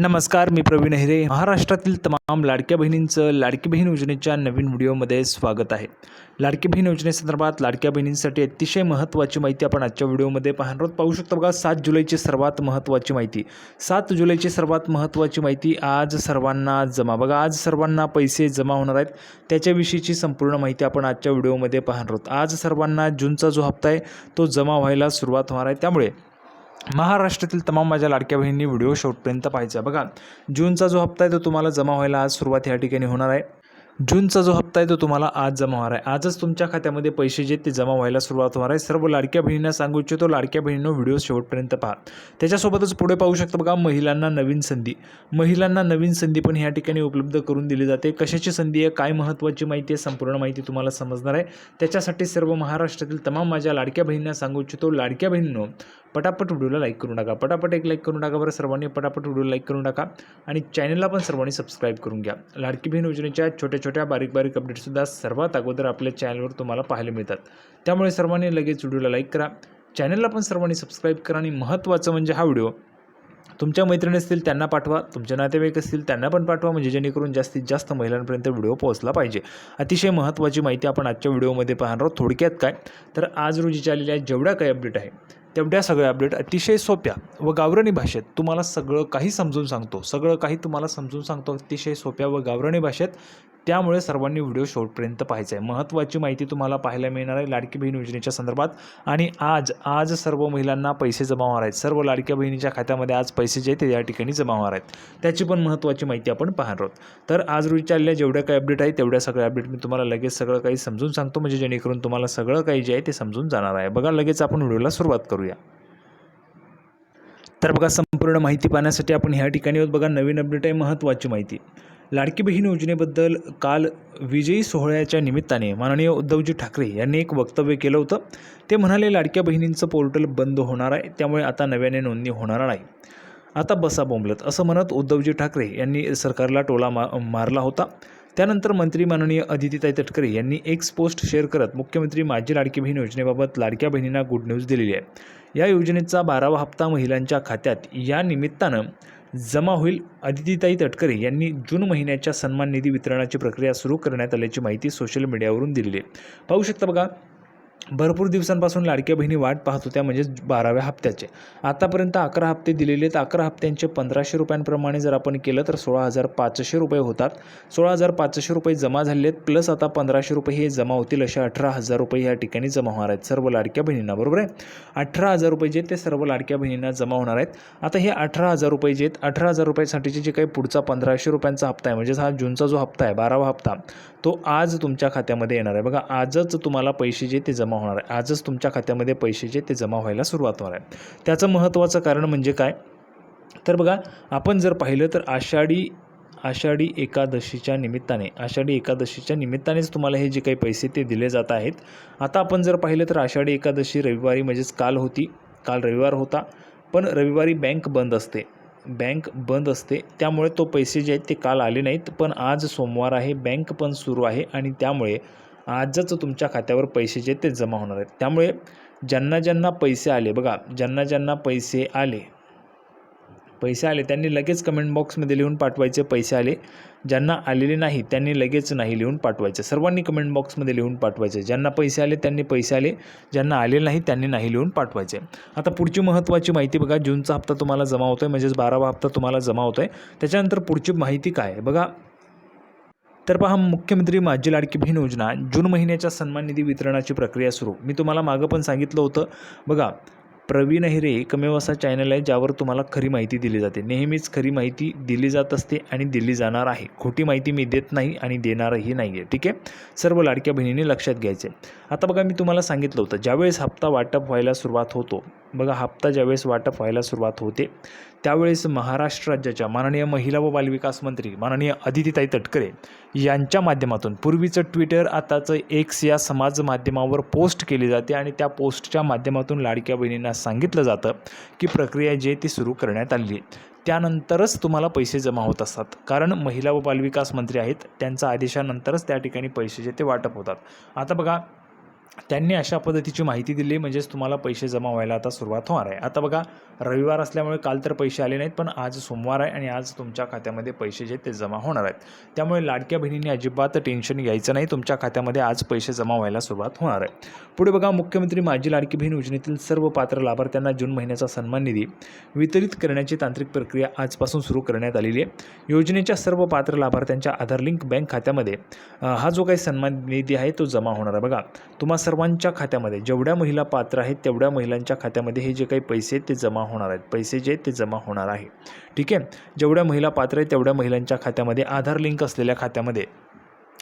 नमस्कार मी प्रवीण हिरे. महाराष्ट्रातील तमाम लाडक्या बहिणींचं लाडकी बहीण योजनेच्या नवीन व्हिडिओमध्ये स्वागत आहे. लाडकी बहीण योजनेसंदर्भात लाडक्या बहिणींसाठी अतिशय महत्त्वाची माहिती आपण आजच्या व्हिडिओमध्ये पाहणार आहोत. पाहू शकतो बघा सात जुलैची सर्वात महत्त्वाची माहिती. सात जुलैची सर्वात महत्त्वाची माहिती आज सर्वांना जमा. बघा आज सर्वांना पैसे जमा होणार आहेत. त्याच्याविषयीची संपूर्ण माहिती आपण आजच्या व्हिडिओमध्ये पाहणार आहोत. आज सर्वांना जूनचा जो हप्ता आहे तो जमा व्हायला सुरुवात होणार आहे. त्यामुळे महाराष्ट्रातील तमाम माझ्या लाडक्या बहिणी व्हिडिओ शॉर्टपर्यंत पाहायचा. बघा जूनचा जो हप्ता आहे तो तुम्हाला जमा व्हायला आज सुरुवात या ठिकाणी होणार आहे. जूनचा जो हप्ता आहे तो तुम्हाला आज जमा होणार आहे. आजच तुमच्या खात्यामध्ये पैसे जे ते जमा व्हायला सुरुवात होणार आहे. सर्व लाडक्या बहिणींना सांगू इच्छितो लाडक्या बहिणींनो व्हिडिओ शेवटपर्यंत पहा. त्याच्यासोबतच पुढे पाहू शकता बघा महिलांना नवीन संधी. महिलांना नवीन संधी पण ह्या ठिकाणी उपलब्ध करून दिली जाते. कशाची संधी आहे? काय महत्त्वाची माहिती आहे? संपूर्ण माहिती तुम्हाला समजणार आहे. त्याच्यासाठी सर्व महाराष्ट्रातील तमाम माझ्या लाडक्या बहिणींना सांगू इच्छितो. लाडक्या बहिणींनो पटापट व्हिडिओला लाईक करून टाका पटापट एक लाईक करून टाका बरं. सर्वांनी पटापट व्हिडिओ लाईक करून टाका आणि चॅनलला पण सर्वांनी सबस्क्राईब करून घ्या. लाडकी बहीण योजनेच्या छोट्या छोट्या बारीक बारीक अपडेटसुद्धा सर्वात अगोदर आपल्या चॅनलवर तुम्हाला पाहायला मिळतात. त्यामुळे सर्वांनी लगेच व्हिडिओला लाईक करा. चॅनलला पण सर्वांनी सबस्क्राईब करा आणि महत्त्वाचं म्हणजे हा व्हिडिओ तुमच्या मैत्रिणी असतील त्यांना पाठवा तुमचे नातेवाईक असतील त्यांना पण पाठवा म्हणजे जेणेकरून जास्तीत जास्त महिलांपर्यंत व्हिडिओ पोहोचला पाहिजे. अतिशय महत्त्वाची माहिती आपण आजच्या व्हिडिओमध्ये पाहणार आहोत. थोडक्यात काय? तर आज रोजी आलेल्या जेवढ्या काही अपडेट आहे तेवढ्या सगळ्या अपडेट अतिशय सोप्या व गावरणी भाषेत तुम्हाला सगळं काही समजून सांगतो. सगळं काही तुम्हाला समजून सांगतो. अतिशय सोप्या व गावरणी भाषेत त्यामुळे सर्वांनी व्हिडिओ शेवटपर्यंत पाहायचा आहे. महत्त्वाची माहिती तुम्हाला पाहायला मिळणार आहे लाडकी बहीण योजनेच्या संदर्भात. आणि आज आज सर्व महिलांना पैसे जमा होणार आहेत. सर्व लाडक्या बहिणीच्या खात्यामध्ये आज पैसे जे आहेत ते या ठिकाणी जमा होणार आहेत. त्याची पण महत्त्वाची माहिती आपण पाहणार आहोत. तर आज विचारल्या जेवढ्या काही अपडेट आहे तेवढ्या सगळ्या अपडेट मी तुम्हाला लगेच सगळं काही समजून सांगतो. म्हणजे जेणेकरून तुम्हाला सगळं काही जे आहे ते समजून जाणार आहे. बघा लगेच आपण व्हिडिओला सुरुवात करूया. तर बघा संपूर्ण माहिती पाहण्यासाठी आपण ह्या ठिकाणी आहोत. बघा नवीन अपडेट आहे महत्त्वाची माहिती. लाडकी बहीण योजनेबद्दल काल विजयी सोहळ्याच्या निमित्ताने माननीय उद्धवजी ठाकरे यांनी एक वक्तव्य केलं होतं. ते म्हणाले लाडक्या बहिणींचं पोर्टल बंद होणार आहे त्यामुळे आता नव्याने नोंदणी होणार नाही. आता बसा बोंबलत असं म्हणत उद्धवजी ठाकरे यांनी सरकारला टोला मा मारला होता. त्यानंतर मंत्री माननीय अदितीताई तटकरे यांनी एक्स पोस्ट शेअर करत मुख्यमंत्री माझी लाडकी बहीण योजनेबाबत लाडक्या बहिणींना गुड न्यूज दिलेली आहे. या योजनेचा बारावा हप्ता महिलांच्या खात्यात या निमित्तानं जमा होईल. अदितीताई तटकरे यांनी जून महिन्याच्या सन्मान निधी वितरणाची प्रक्रिया सुरू करण्यात आल्याची माहिती सोशल मीडियावरून दिलेली आहे पाहू शकता बघा भरपूर दिवसांपासून लाडक्या बहिणी वाट पाहत होत्या म्हणजेच बाराव्या हप्त्याचे. आतापर्यंत अकरा हप्ते दिलेले आहेत. अकरा हप्त्यांचे पंधराशे रुपयांप्रमाणे जर आपण केलं तर सोळा हजार पाचशे रुपये होतात. सोळा हजार पाचशे रुपये जमा झाले आहेत प्लस आता पंधराशे रुपये हे जमा होतील असे अठरा हजार रुपये या ठिकाणी जमा होणार आहेत सर्व लाडक्या बहिणींना बरोबर आहे? अठरा हजार रुपये जे ते सर्व लाडक्या बहिणींना जमा होणार आहेत. आता हे अठरा हजार रुपये जे आहेत अठरा हजार रुपयासाठीचे जे काही पुढचा पंधराशे रुपयांचा हप्ता आहे म्हणजेच हा जूनचा जो हप्ता आहे बारावा हप्ता तो आज तुमच्या खात्यामध्ये येणार आहे. बघा आजच तुम्हाला पैसे जे ते जमा होणार आहे. आजच तुमच्या खात्यामध्ये पैसे जे ते जमा व्हायला सुरुवात होणार आहे. त्याचं महत्त्वाचं कारण म्हणजे काय? तर बघा आपण जर पाहिलं तर आषाढी आषाढी एकादशीच्या निमित्ताने आषाढी एकादशीच्या निमित्तानेच तुम्हाला हे जे काही पैसे ते दिले जात आहेत. आता आपण जर पाहिलं तर आषाढी एकादशी रविवारी म्हणजेच काल होती. काल रविवार होता. पण रविवारी बँक बंद असते. बँक बंद असते. त्यामुळे तो पैसे जे आहेत ते काल आले नाहीत. पण आज सोमवार आहे. बँक पण सुरू आहे. आणि त्यामुळे आजच तुमच्या खात्यावर पैसे जे ते जमा होणार आहेत. त्यामुळे ज्यांना ज्यांना पैसे आले बघा ज्यांना ज्यांना पैसे आले पैसे आले त्यांनी लगेच कमेंट बॉक्समध्ये लिहून पाठवायचे पैसे आले. ज्यांना आलेले नाही त्यांनी लगेच नाही लिहून पाठवायचे. सर्वांनी कमेंट बॉक्समध्ये लिहून पाठवायचे. ज्यांना पैसे आले त्यांनी पैसे आले. ज्यांना आलेले नाही त्यांनी नाही लिहून पाठवायचे. आता पुढची महत्त्वाची माहिती बघा जूनचा हप्ता तुम्हाला जमा होतो आहे म्हणजेच बारावा हप्ता तुम्हाला जमा होतो आहे त्याच्यानंतर पुढची माहिती काय आहे? बघा तर पहा मुख्यमंत्री माझी लाडकी बहीण योजना जून महिन्याच्या सन्मान निधी वितरणाची प्रक्रिया सुरू. मी तुम्हाला मागं पण सांगितलं होतं. बघा प्रवीण हिरे एकमेव असा चॅनल आहे ज्यावर तुम्हाला खरी माहिती दिली जाते. नेहमीच खरी माहिती दिली जात असते आणि दिली जाणार आहे. खोटी माहिती मी देत नाही आणि देणारही नाही आहे ठीक आहे? सर्व लाडक्या बहिणींनी लक्षात घ्यायचे आता बघा मी तुम्हाला सांगितलं होतं ज्यावेळेस हप्ता वाटप व्हायला सुरुवात होतो बघा हप्ता ज्यावेळेस वाटप व्हायला सुरुवात होते त्यावेळेस महाराष्ट्र राज्याच्या माननीय महिला व बालविकास मंत्री माननीय अदितीताई तटकरे यांच्या माध्यमातून पूर्वीचं ट्विटर आताचं एक्स या समाज माध्यमावर पोस्ट केली जाते आणि त्या पोस्टच्या माध्यमातून लाडक्या बहिणींना सांगितलं जातं की प्रक्रिया जी आहे ती सुरू करण्यात आली आहे. त्यानंतरच तुम्हाला पैसे जमा होत असतात. कारण महिला व बालविकास मंत्री आहेत त्यांच्या आदेशानंतरच त्या ठिकाणी पैसे जे ते वाटप होतात. आता बघा त्यांनी अशा पद्धतीची माहिती दिली म्हणजेच तुम्हाला पैसे जमा व्हायला आता सुरुवात होणार आहे. आता बघा रविवार असल्यामुळे काल तर पैसे आले नाहीत पण आज सोमवार आहे आणि आज तुमच्या खात्यामध्ये पैसे जे ते जमा होणार आहेत. त्यामुळे लाडक्या बहिणींनी अजिबात टेन्शन घ्यायचं नाही तुमच्या खात्यामध्ये आज पैसे जमा व्हायला सुरुवात होणार आहे. पुढे बघा मुख्यमंत्री माझी लाडकी बहीण योजनेतील सर्व पात्र लाभार्थ्यांना जून महिन्याचा सन्मान निधी वितरित करण्याची तांत्रिक प्रक्रिया आजपासून सुरू करण्यात आलेली आहे. योजनेच्या सर्व पात्र लाभार्थ्यांच्या आधार लिंक बँक खात्यामध्ये हा जो काही सन्मान निधी आहे तो जमा होणार आहे. बघा तुम्हाला सर्वांच्या खात्यामध्ये जेवढ्या महिला पात्र आहेत तेवढ्या महिलांच्या खात्यामध्ये हे जे काही पैसे आहेत ते जमा होणार आहेत. पैसे जे आहेत ते जमा होणार आहे. ठीक आहे? जेवढ्या महिला पात्र आहेत तेवढ्या महिलांच्या खात्यामध्ये आधार लिंक असलेल्या खात्यामध्ये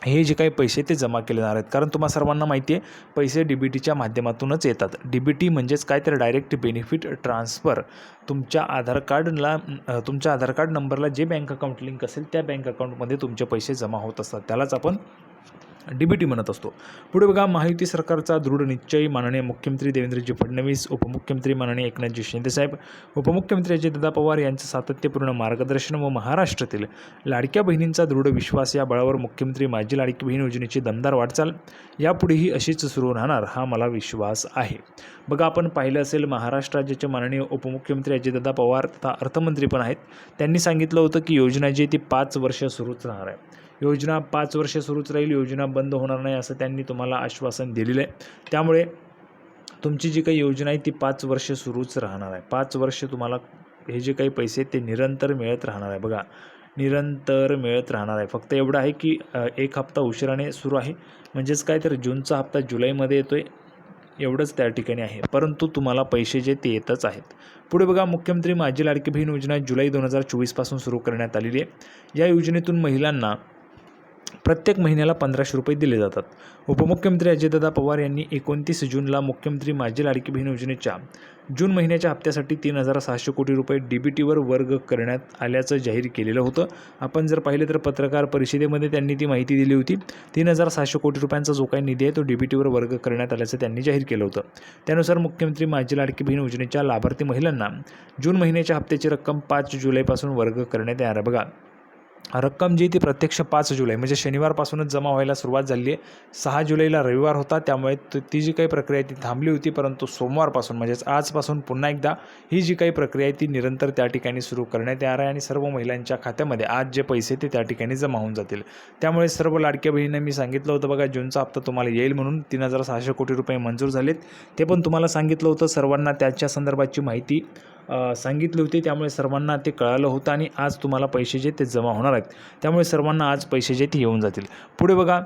हे जे काही पैसे ते जमा केले जाणार आहेत. कारण तुम्हा सर्वांना माहिती आहे पैसे डी बी टीच्या माध्यमातूनच येतात. डी बी टी म्हणजेच काय? तर डायरेक्ट बेनिफिट ट्रान्सफर. तुमच्या आधार कार्डला तुमच्या आधार कार्ड नंबरला जे बँक अकाउंट लिंक असेल त्या बँक अकाउंटमध्ये तुमचे पैसे जमा होत असतात. त्यालाच आपण डी बी टी म्हणत असतो. पुढे बघा महायुती सरकारचा दृढ निश्चय माननीय मुख्यमंत्री देवेंद्रजी फडणवीस उपमुख्यमंत्री माननीय एकनाथजी शिंदेसाहेब उपमुख्यमंत्री अजितदादा पवार यांचं सातत्यपूर्ण मार्गदर्शन व महाराष्ट्रातील लाडक्या बहिणींचा दृढ विश्वास या बळावर मुख्यमंत्री माझी लाडकी बहीण योजनेची दमदार वाटचाल यापुढेही अशीच सुरू राहणार हा मला विश्वास आहे. बघा आपण पाहिलं असेल महाराष्ट्र राज्याचे माननीय उपमुख्यमंत्री अजितदादा पवार तथा अर्थमंत्री पण आहेत. त्यांनी सांगितलं होतं की योजना जी आहे ती पाच वर्ष सुरूच राहणार आहे. योजना पाच वर्ष सुरूच राहील योजना बंद होणार नाही असं त्यांनी तुम्हाला आश्वासन दिलेलं आहे. त्यामुळे तुमची जी काही योजना आहे ती पाच वर्ष सुरूच राहणार आहे. पाच वर्ष तुम्हाला हे जे काही पैसे ते निरंतर मिळत राहणार आहे. बघा निरंतर मिळत राहणार आहे. फक्त एवढं आहे की एक हप्ता उशिराने सुरू आहे. म्हणजेच काय तर जूनचा हप्ता जुलैमध्ये येतो आहे एवढंच त्या ठिकाणी आहे. परंतु तुम्हाला पैसे जे ते येतच आहेत. पुढे बघा मुख्यमंत्री माझी लाडकी बहीण योजना जुलै दोन हजार चोवीसपासून सुरू करण्यात आलेली आहे. या योजनेतून महिलांना प्रत्येक महिन्याला पंधराशे रुपये दिले जातात. उपमुख्यमंत्री अजितदादा पवार यांनी एकोणतीस जूनला मुख्यमंत्री माझी लाडकी बहीण योजनेच्या जून महिन्याच्या हप्त्यासाठी तीन हजार सहाशे कोटी रुपये डी बी टीवर वर्ग करण्यात आल्याचं जाहीर केलेलं होतं. आपण जर पाहिलं तर पत्रकार परिषदेमध्ये त्यांनी ती माहिती दिली होती. तीन हजार सहाशे कोटी रुपयांचा जो काही निधी आहे तो डी बी टीवर वर्ग करण्यात आल्याचं त्यांनी जाहीर केलं होतं. त्यानुसार मुख्यमंत्री माझी लाडकी बहीण योजनेच्या लाभार्थी महिलांना जून महिन्याच्या हप्त्याची रक्कम पाच जुलैपासून वर्ग करण्यात येणार आहे. बघा रक्कम जी ती प्रत्यक्ष पाच जुलै म्हणजे शनिवारपासूनच जमा व्हायला सुरुवात झाली आहे. सहा जुलैला रविवार होता त्यामुळे ती जी काही प्रक्रिया आहे ती थांबली होती परंतु सोमवारपासून म्हणजेच आजपासून पुन्हा एकदा ही जी काही प्रक्रिया आहे ती निरंतर त्या ठिकाणी सुरू करण्यात येणार आहे आणि सर्व महिलांच्या खात्यामध्ये आज जे पैसे ते त्या ठिकाणी जमा होऊन जातील. त्यामुळे सर्व लाडक्या बहिणींना मी सांगितलं होतं बघा जूनचा हप्ता तुम्हाला येईल म्हणून तीन हजार सहाशे कोटी रुपये मंजूर झालेत. ते पण तुम्हाला सांगितलं होतं सर्वांना त्याच्या संदर्भाची माहिती सांगितली होती. त्यामुळे सर्वांना ते कळालं होतं आणि आज तुम्हाला पैसे जे ते जमा होणार आहेत. त्यामुळे सर्वांना आज पैसे जे ते येऊन जातील. पुढे बघा.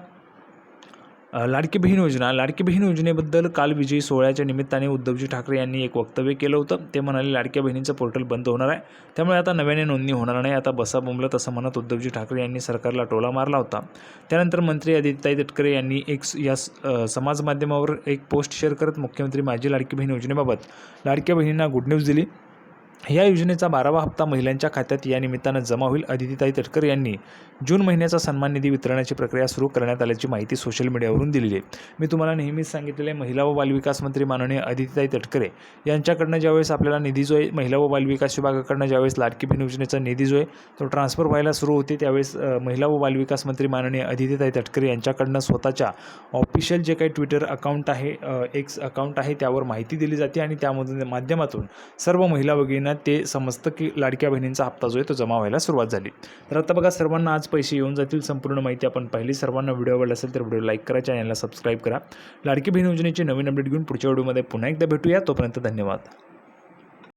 लाडकी बहीण योजना. लाडकी बहीण योजनेबद्दल काल विजयी सोहळ्याच्या निमित्ताने उद्धवजी ठाकरे यांनी एक वक्तव्य केलं होतं. ते म्हणाले लाडक्या बहिणींचं पोर्टल बंद होणार आहे. त्यामुळे आता नव्याने नोंदणी होणार नाही. आता बसा बोंबलत असं म्हणत उद्धवजी ठाकरे यांनी सरकारला टोला मारला होता. त्यानंतर मंत्री आदित्यताई तटकरे यांनी एक या स- समाज माध्यमावर एक पोस्ट शेअर करत मुख्यमंत्री माझी लाडकी बहीण योजनेबाबत लाडक्या बहिणींना गुड न्यूज दिली. या योजनेचा बारावा हप्ता महिलांच्या खात्यात या निमित्तानं जमा होईल. अदितीताई तटकर यांनी जून महिन्याचा सन्मान निधी वितरणाची प्रक्रिया सुरू करण्यात आल्याची माहिती सोशल मीडियावरून दिलेली आहे. मी तुम्हाला नेहमीच सांगितलेले महिला व बालविकास मंत्री माननीय अदितीताई तटकरे यांच्याकडनं ज्यावेळेस आपल्याला निधी जो आहे महिला व बालविकास विभागाकडनं ज्यावेळेस लाडकी बहीण योजनेचा निधी जो आहे तो ट्रान्सफर व्हायला सुरू होते त्यावेळेस महिला व बालविकास मंत्री माननीय अदितीताई तटकरे यांच्याकडनं स्वतःच्या ऑफिशियल जे काही ट्विटर अकाउंट आहे एक्स अकाउंट आहे त्यावर माहिती दिली जाते आणि त्यामधून माध्यमातून सर्व महिला महिन्यात ते समजतं की लाडक्या बहिणींचा हप्ता जो आहे तो जमा व्हायला सुरुवात झाली. तर आता बघा सर्वांना आज पैसे येऊन जातील संपूर्ण माहिती आपण पाहिली. सर्वांना व्हिडिओ आवडला असेल तर व्हिडिओ लाईक करा चॅनलला सबस्क्राईब करा. लाडकी बहीण योजनेची नवीन अपडेट घेऊन पुढच्या व्हिडिओमध्ये पुन्हा एकदा भेटूया. तोपर्यंत धन्यवाद.